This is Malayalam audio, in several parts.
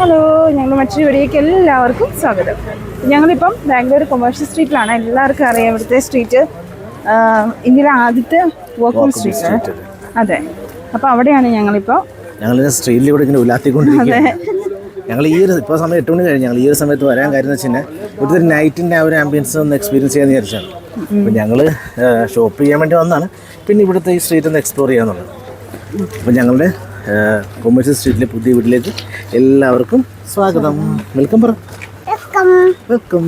ഹലോ ഞങ്ങൾ മറ്റൊരു വീഡിയോയ്ക്ക് എല്ലാവർക്കും സ്വാഗതം. ഞങ്ങളിപ്പം ബാംഗ്ലൂർ കൊമേഴ്ഷ്യൽ സ്ട്രീറ്റിലാണ് എല്ലാവർക്കും അറിയാം ഇവിടുത്തെ സ്ട്രീറ്റ് ഇന്ത്യയിലെ ആദ്യത്തെ വർക്കിംഗ് സ്ട്രീറ്റ് അതെ. അപ്പോൾ അവിടെയാണ് ഞങ്ങളിപ്പോൾ ഞങ്ങൾ സ്ട്രീറ്റിലൂടെ ഇങ്ങനെ ഉലാത്തിക്കൊണ്ടിരിക്കുകയാണ്. ഞങ്ങൾ ഈ ഒരു ഇപ്പോൾ സമയം എട്ട് മണി കഴിഞ്ഞ്. ഞങ്ങൾ ഈ ഒരു സമയത്ത് വരാൻ കാര്യം എന്ന് വെച്ച് കഴിഞ്ഞാൽ ഇവിടുത്തെ നൈറ്റിന്റെ ആ ഒരു ആംബിയൻസ് ഒന്ന് എക്സ്പീരിയൻസ് ചെയ്യാൻ വിചാരിച്ചാണ്. അപ്പം ഞങ്ങൾ ഷോപ്പ് ചെയ്യാൻ വേണ്ടി വന്നതാണ് പിന്നെ ഇവിടുത്തെ ഈ സ്ട്രീറ്റ് ഒന്ന് എക്സ്പ്ലോർ ചെയ്യാന്നുള്ളത്. അപ്പം ഞങ്ങളുടെ കൊമേഴ്ഷ്യൽ സ്ട്രീറ്റിലെ പുതിയ വീട്ടിലേക്ക് എല്ലാവർക്കും സ്വാഗതം. വെൽക്കം പറ. വെൽക്കം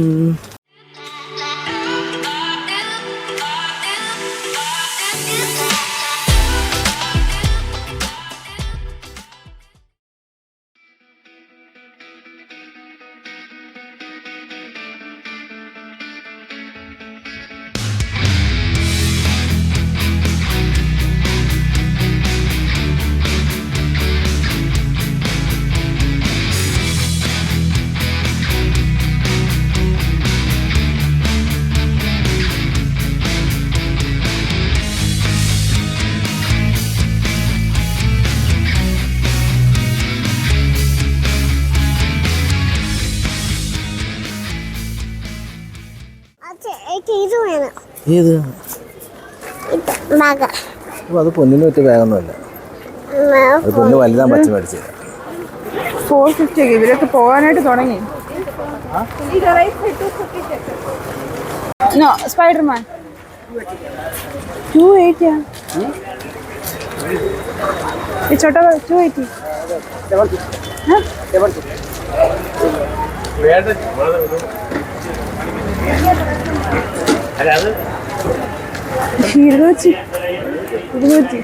ഏത്? അത് പൊന്നിന് പറ്റിയ ബാഗൊന്നുമല്ല. അത് പൊന്ന് വലുതാൻ പച്ച മേടിച്ചില്ല ഫോർ ഫിഫ്റ്റി ഇവരൊക്കെ പോകാനായിട്ട് തുടങ്ങി. നോ സ്പൈഡർമാൻ ടു എയ്റ്റിയാ ഈ ചോട്ട ടു എയ്റ്റി ഇരുന്നൂറ്റി ഇരുന്നൂറ്റി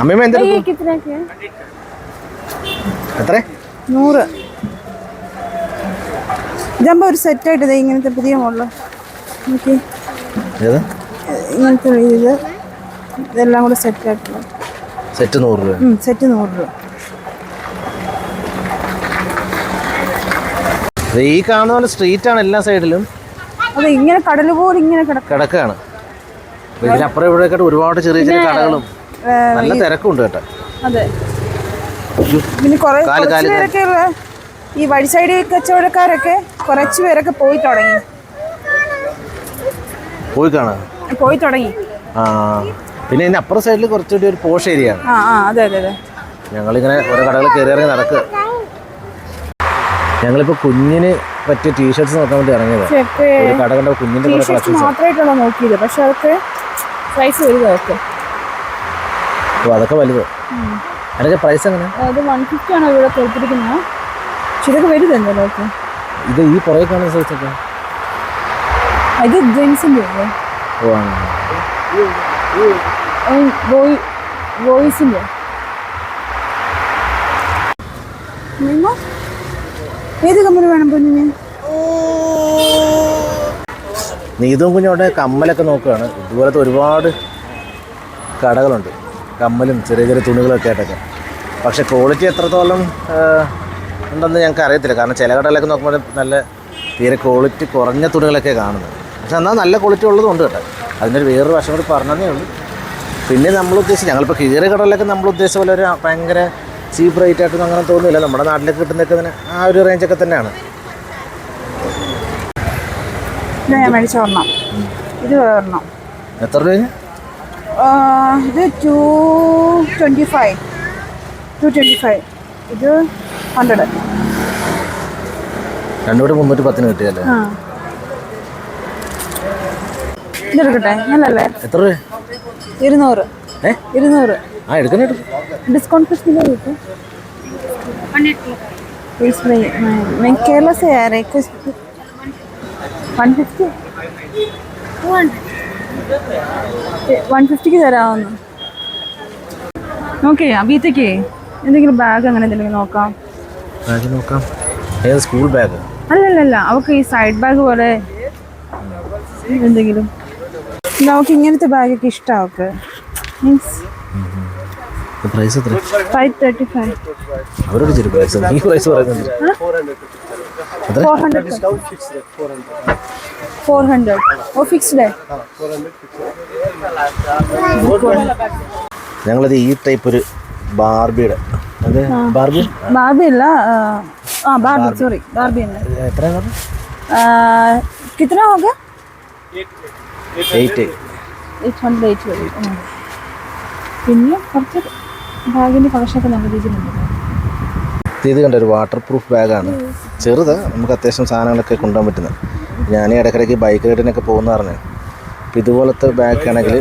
അമ്മയമ്മ എന്താ എത്ര നൂറ്. ഇതാകുമ്പോൾ ഒരു സെറ്റായിട്ട് ഇങ്ങനത്തെ പുതിയ മോഡൽ ഇങ്ങനത്തെ ഇത്. ഇതെല്ലാം കൂടെ സെറ്റ് സെറ്റായിട്ടുള്ള സെറ്റ് നൂറ് രൂപ. സെറ്റ് നൂറ് രൂപ. ഈ കാണുന്ന പോലെ സ്ട്രീറ്റ് ആണ് എല്ലാ സൈഡിലും അത് ഇങ്ങനെ കടൽ പോലെ ഇങ്ങനെ കിടക്കും. കിടക്കാണ്. ഇതിനപ്പുറം ഇവിടെ ഒരുപാട് ചെറിയ ചെറിയ കടകളും. നല്ല തിരക്കുണ്ട് കേട്ടോ. അതെ. പിന്നെ കുറെ പേരൊക്കെ ഈ വഴി സൈഡ് കച്ചവടക്കാരൊക്കെ കുറച്ച് പേരൊക്കെ പോയി തുടങ്ങി. പോയി കാണാ. പോയി തുടങ്ങി. ആ. പിന്നെ ഇതിന്റെ അപ്പുറം സൈഡിൽ കുറച്ചുകൂടി ഒരു പോഷ് ഏരിയ ആണ്. ആ ആ അതെ അതെ അതെ. ഞങ്ങളിങ്ങനെ ഓരോ കടകൾ കയറി ഇറങ്ങി നടക്കുക ഞങ്ങളിപ്പോൾ കുഞ്ഞിന് പറ്റിയ ടീഷർട്സ് നോക്കാൻ വേണ്ടി ഇറങ്ങിയതാണ് ചെക്ക് ഒരു കട കണ്ട കുഞ്ഞിന്റെ കുറെ ടീഷർട്സ് കളക്ഷൻസ് മാത്രമായിട്ടാണ് നോക്കിയത്? പക്ഷെ അതൊക്കെ സൈസ് വലുതൊക്കെ അപ്പോൾ അതൊക്കെ വലുത്. അതിനൊക്കെ പ്രൈസ് എങ്ങനെ? അത് വൺ ഫിഫ്റ്റി ആണ് ഇവിടെ കൊടുത്തിരിക്കുന്നത്? പക്ഷെ ഇതൊക്കെ വലുതല്ലേ ഓക്കെ ഇത് ഈ പുറകെ കാണുന്ന സൈസ് ഒക്കെ? ഇത് ജെൻസിന്റെ ഓ ആണ് ബോയ്സിന്റെ ഏത് കമ്മൽ വേണം പൊന്നിന്? നീതും കുഞ്ഞോടെ കമ്മലൊക്കെ നോക്കുകയാണ്. ഇതുപോലത്തെ ഒരുപാട് കടകളുണ്ട്. കമ്മലും ചെറിയ ചെറിയ തുണികളൊക്കെ ആയിട്ടൊക്കെ. പക്ഷെ ക്വാളിറ്റി എത്രത്തോളം ഉണ്ടെന്ന് ഞങ്ങൾക്ക് അറിയത്തില്ല. കാരണം ചില കടകളൊക്കെ നോക്കുമ്പോൾ നല്ല തീരെ ക്വാളിറ്റി കുറഞ്ഞ തുണികളൊക്കെ കാണുന്നത്. പക്ഷെ എന്നാൽ നല്ല ക്വാളിറ്റി ഉള്ളതും ഉണ്ട് കേട്ടോ. അതിന്റെ വേറൊരു വശം കൂടി പറഞ്ഞതേ ഉള്ളൂ. പിന്നെ നമ്മൾ ഉദ്ദേശിച്ച് ഞങ്ങളിപ്പോൾ കീറ കടലൊക്കെ നമ്മൾ ഉദ്ദേശിച്ച പോലെ ഒരു ഭയങ്കര ചീപ്പ് റേറ്റ് ആയിട്ടൊന്നും അങ്ങനെ തോന്നുന്നില്ല. നമ്മുടെ നാട്ടിലേക്ക് കിട്ടുന്നൊക്കെ തന്നെ ആ ഒരു റേഞ്ചൊക്കെ തന്നെയാണ്. ഇത് ഞാൻ മേടിച്ച ഒരെണ്ണം. ഇത് ഒരെണ്ണം. എത്ര രൂപ? ആ, ഇത് two twenty five two twenty five ഇത് ഹൺഡ്രഡ് രണ്ടുകൂടി മുന്നൂറ്റി പത്തിന് കിട്ടിയല്ലേ? ആ. ഇതെടുക്കട്ടെ? നല്ലല്ലേ എത്ര രൂപ? ഇരുന്നൂറ് ഏ ഇരുന്നൂറ് ആ എടുക്കുന്ന എടുക്കും डिस्काउंट कितने का होता है इसमें मैं मैं केरला से आ रही कुछ वन फिफ्टी വൺ ഫിഫ്റ്റിക്ക് തരാമെന്ന് ഓക്കെ അഭിയത്തേക്ക് എന്തെങ്കിലും ബാഗ് അങ്ങനെ എന്തെങ്കിലും നോക്കാം ബാഗ് നോക്കാം ഏത് സ്കൂൾ ബാഗ് അല്ലല്ലല്ല അവൾക്ക് ഈ സൈഡ് ബാഗ് പോലെ എന്തെങ്കിലും നമുക്ക് ഇങ്ങനത്തെ ബാഗൊക്കെ ഇഷ്ടം അവൾക്ക് മീൻസ് പ്രൈസ് എത്ര ഫൈവ് തേർട്ടി ഫൈവ് അവരോട് ചെറിയ പ്രൈസ് ഈ പ്രൈസ് പറയുന്നുണ്ട് എത്ര ഫോർ ഹൺഡ്രഡ് ഫോർ ഹൺഡ്രഡ് ഓ ഫിക്സ്ഡ് ഞങ്ങളിത് ഈ ടൈപ്പ് ഒരു ബാർബിയുടെ അത് ബാർബി ബാർബി അല്ല ആ, ആ ബാർബി സോറി ബാർബി തന്നെ എത്രയാണ് आ, कितना होगा എയ്റ്റ് എയ്റ്റ് ഹൺഡ്രഡ് എയ്റ്റ് വരും ഉം. പിന്നെ കുറച്ച് ബാഗിന്റെ കളക്ഷനൊക്കെ നല്ല രീതിയിലുണ്ട് ഇത് കണ്ട ഒരു വാട്ടർ പ്രൂഫ് ബാഗാണ് ചെറുത്. നമുക്ക് അത്യാവശ്യം സാധനങ്ങളൊക്കെ കൊണ്ടുപോകാൻ പറ്റുന്നത്. ഞാൻ ഇടയ്ക്കിടയ്ക്ക് ബൈക്ക് റൈഡിനൊക്കെ പോകുന്ന പറഞ്ഞു. അപ്പോൾ ഇതുപോലത്തെ ബാഗ് ആണെങ്കിൽ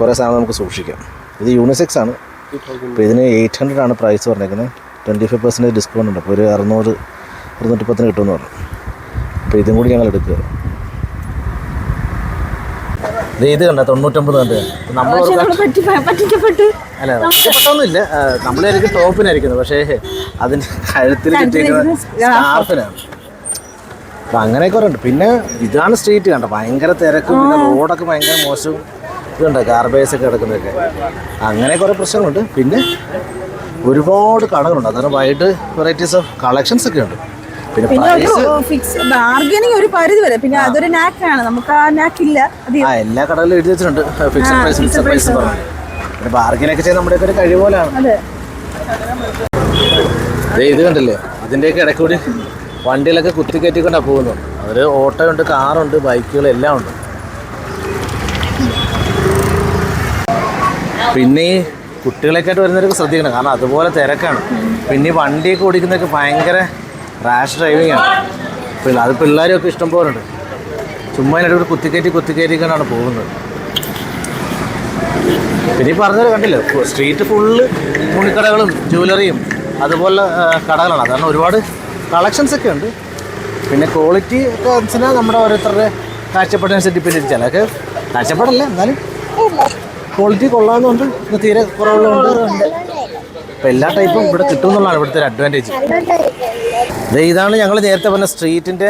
കുറേ സാധനം നമുക്ക് സൂക്ഷിക്കാം. ഇത് യൂണിസെക്സ് ആണ്. അപ്പോൾ ഇതിന് എയ്റ്റ് ഹൺഡ്രഡ് ആണ് പ്രൈസ് പറഞ്ഞേക്കുന്നത്. ട്വന്റി ഫൈവ് പെർസെന്റേജ് ഡിസ്കൗണ്ട് ഉണ്ട്. അപ്പോൾ ഒരു അറുന്നൂറ് അറുന്നൂറ്റി പത്തിന് കിട്ടുമെന്ന് പറഞ്ഞു. അപ്പോൾ ഇതും കൂടി ഞങ്ങൾ എടുക്കുക ഇത് കണ്ട തൊണ്ണൂറ്റൊമ്പത് കണ്ട്. നമ്മൾ അല്ല ഇഷ്ടപ്പെട്ടൊന്നുമില്ല നമ്മളായിരിക്കും ടോപ്പിനായിരിക്കുന്നത് പക്ഷേ അതിന് കഴുത്തിൽ കിട്ടിയിരിക്കുന്നത് സ്കാർഫിനാണ് അപ്പം അങ്ങനെയൊക്കെ ഉണ്ട് പിന്നെ ഇതാണ് സ്ട്രീറ്റ് കണ്ട? ഭയങ്കര തിരക്കും പിന്നെ റോഡൊക്കെ ഭയങ്കര മോശവും. ഇതുണ്ട്? ഗാർബേജ് ഒക്കെ കിടക്കുന്നതൊക്കെ. അങ്ങനെ കുറേ പ്രശ്നങ്ങളുണ്ട്. പിന്നെ ഒരുപാട് കടകളുണ്ട്. അതാണ് വൈഡ് വെറൈറ്റീസ് ഓഫ് കളക്ഷൻസ് ഒക്കെ ഉണ്ട്. പിന്നെ ഒരു ഫിക്സ് ബാർഗനിങ് ഒരു പരിധി വരെ. പിന്നെ അതൊരു നാക്കാണ് നമുക്ക് ആ നാക്കില്ല എല്ലാ കടകളിലും എഴുതി വെച്ചിട്ടുണ്ട്. ഫിക്സഡ് പ്രൈസ് ഫിക്സഡ് പ്രൈസ് പറഞ്ഞു പിന്നെ ബാർഗിനൊക്കെ ചെയ്ത് നമ്മുടെ ഒരു കഴിവ് പോലെയാണ്. ഇത് കണ്ടില്ലേ? ഇതിന്റെയൊക്കെ ഇടയ്ക്ക് കൂടി വണ്ടികളൊക്കെ കുത്തി കയറ്റിക്കൊണ്ടാണ് പോകുന്നത്. അതിൽ ഓട്ടോ ഉണ്ട് കാറുണ്ട് ബൈക്കുകൾ എല്ലാം ഉണ്ട്. പിന്നെ ഈ കുട്ടികളൊക്കെ ആയിട്ട് വരുന്നവരൊക്കെ ശ്രദ്ധിക്കണം. കാരണം അതുപോലെ തിരക്കാണ്. പിന്നെ ഈ വണ്ടിയൊക്കെ ഓടിക്കുന്നതൊക്കെ ഭയങ്കര റാഷ് ഡ്രൈവിംഗ് ആണ്. അത് പിള്ളേരൊക്കെ ഇഷ്ടം പോലെ ഉണ്ട് ചുമ്മാ അതിനടുത്ത് കുത്തിക്കയറ്റി കുത്തിക്കയറ്റിക്കൊണ്ടാണ് പോകുന്നത്. പിന്നെ പറഞ്ഞത് കണ്ടില്ല സ്ട്രീറ്റ് ഫുള്ള് തുണിക്കടകളും ജ്വല്ലറിയും അതുപോലെ കടകളാണ്. അതാണ് ഒരുപാട് കളക്ഷൻസ് ഒക്കെ ഉണ്ട്. പിന്നെ ക്വാളിറ്റി ഒക്കെ വെച്ചാൽ നമ്മുടെ ഓരോരുത്തരുടെ കാഴ്ചപ്പാടിനനുസരിച്ച് ഡിപ്പെൻഡ് ചെയ്ത് ചിലക്ക് കാഴ്ചപ്പാടല്ല എന്നാലും ക്വാളിറ്റി കൊള്ളാമെന്നുണ്ട് ഇത് തീരെ കുറവുള്ളതുകൊണ്ട് അപ്പോൾ എല്ലാ ടൈപ്പും ഇവിടെ കിട്ടും എന്നുള്ളതാണ് ഇവിടുത്തെ ഒരു അഡ്വാന്റേജ് ഇതാണ് ഞങ്ങൾ നേരത്തെ പറഞ്ഞ സ്ട്രീറ്റിന്റെ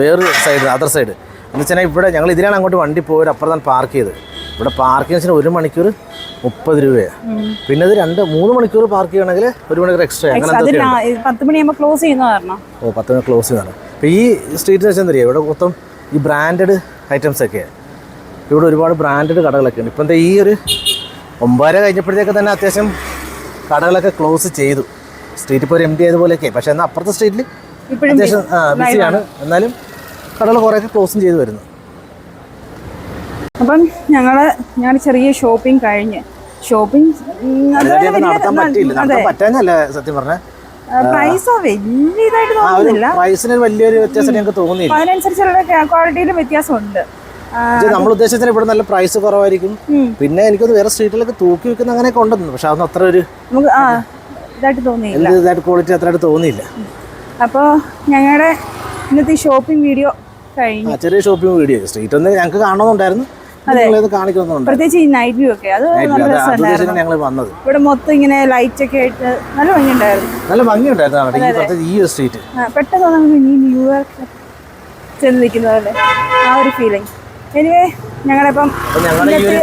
വേറൊരു സൈഡ് അതർ സൈഡ് എന്ന് വെച്ചാൽ ഇവിടെ ഞങ്ങൾ ഇതിലാണ് അങ്ങോട്ട് വണ്ടി പോയത് അപ്പുറത്താണ് പാർക്ക് ചെയ്ത് ഇവിടെ പാർക്ക് ചെയ്യുന്ന ഒരു മണിക്കൂർ മുപ്പത് രൂപയാണ് പിന്നെ അത് രണ്ട് മൂന്ന് മണിക്കൂർ പാർക്ക് ചെയ്യണമെങ്കിൽ ഒരു മണിക്കൂർ എക്സ്ട്രാ അങ്ങനെ പത്ത് മണിയാകുമ്പോൾ ക്ലോസ് ചെയ്യുന്ന ഓ പത്ത് മണി ക്ലോസ് ചെയ്യുന്നതാണ്. അപ്പോൾ ഈ സ്ട്രീറ്റ് വെച്ചാൽ എന്താ ഇവിടെ മൊത്തം ഈ ബ്രാൻഡഡ് ഐറ്റംസ് ഒക്കെയാണ് ഇവിടെ ഒരുപാട് ബ്രാൻഡഡ് കടകളൊക്കെ ഉണ്ട്. ഇപ്പം എന്താ ഈ ഒരു ഒമ്പതര കഴിഞ്ഞപ്പോഴത്തേക്ക് തന്നെ അത്യാവശ്യം കടകളൊക്കെ ക്ലോസ് ചെയ്തു. സ്ട്രീറ്റ് ഇപ്പോൾ ഒരു എം ഡി ആയതുപോലെയൊക്കെ. പക്ഷേ എന്നാൽ അപ്പുറത്തെ സ്ട്രീറ്റിൽ അത്യാവശ്യം ബിസിയാണ് എന്നാലും കടകൾ കുറേയൊക്കെ ക്ലോസും ചെയ്തു വരുന്നു. അപ്പം ഞങ്ങൾ ഞാൻ ചെറിയ ഷോപ്പിംഗ് കഴിഞ്ഞ്. ഷോപ്പിംഗ് നടത്താൻ പറ്റില്ല നടത്താൻ പറ്റാഞ്ഞല്ല സത്യം പറഞ്ഞാൽ പ്രൈസോ വലിയ ഇതായിട്ട് ഒരു തോന്നുന്നില്ല. പ്രൈസിന് വലിയൊരു വ്യത്യാസം ഞങ്ങൾക്ക് തോന്നിയില്ല. അതിനനുസരിച്ചുള്ള ക്വാളിറ്റിയിലും വ്യത്യാസമുണ്ട്. നമ്മൾ ഉദ്ദേശത്തിന് ഇവിടെ നല്ല പ്രൈസ് കുറവായിരിക്കും. പിന്നെ എനിക്കൊന്ന് വേറെ സ്ട്രീറ്റിലൊക്കെ തൂക്കി വെക്കുന്ന അങ്ങനെ ഉണ്ടെന്ന്. പക്ഷെ അതൊന്നും അത്ര ഒരു ഇതായിട്ട് ക്വാളിറ്റി അത്രയായിട്ട് തോന്നിയില്ല. അപ്പോൾ ഞങ്ങളുടെ ഇന്നത്തെ ഷോപ്പിംഗ് വീഡിയോ കഴിഞ്ഞു. ചെറിയ ഷോപ്പിംഗ് വീഡിയോ സ്ട്രീറ്റ് ഒന്ന് ഞങ്ങൾക്ക് കാണണമെന്നുണ്ടായിരുന്നു പ്രത്യേകിച്ച് ഈ നൈറ്റ് വ്യൂ ഒക്കെ. അത് ഞങ്ങൾ വന്നത്. ഇവിടെ മൊത്തം ഇങ്ങനെ ലൈറ്റ് ഒക്കെ ആയിട്ട് നല്ല ഭംഗിയുണ്ടായിരുന്നു. നല്ല ഭംഗിയുണ്ടായിരുന്നു ഈ സ്ട്രീറ്റ് പെട്ടെന്ന് നമുക്ക് ഈ ന്യൂയോർക്ക് ചെന്ന് നിൽക്കുന്നതല്ലേ? ആ ഒരു ഫീലിംഗ് എനിവേ ഞങ്ങളിപ്പം ഇന്നത്തെ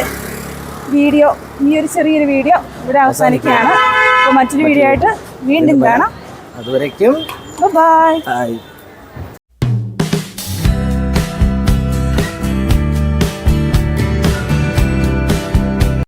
വീഡിയോ ഈ ഒരു ചെറിയൊരു വീഡിയോ ഇവിടെ അവസാനിക്കുകയാണ്. അപ്പോൾ മറ്റൊരു വീഡിയോ ആയിട്ട് വീണ്ടും കാണാം. അതുവരയ്ക്കും ബൈ